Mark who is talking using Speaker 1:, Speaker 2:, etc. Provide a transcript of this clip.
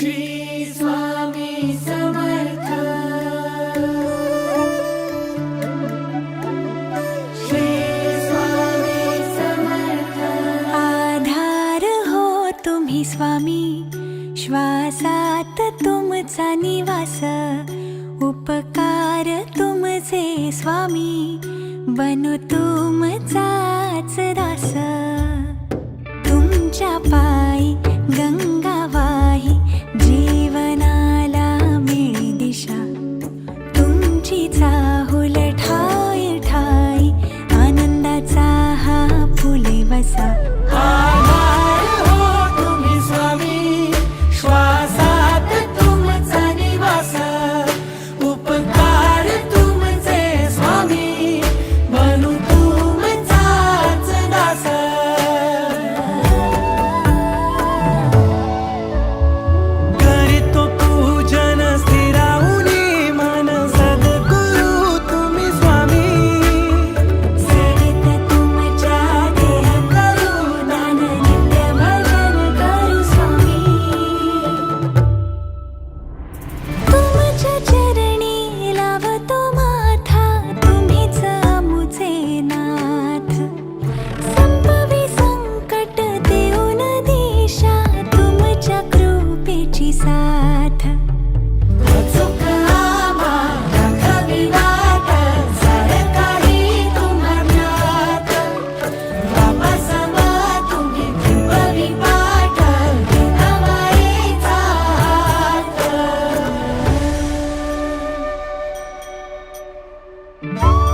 Speaker 1: श्री स्वामी समर्थ। श्री स्वामी समर्थ।
Speaker 2: आधार हो तुम्ही स्वामी श्वासात तुमचा निवास उपकार तुमचे स्वामी बनु तुम Thank.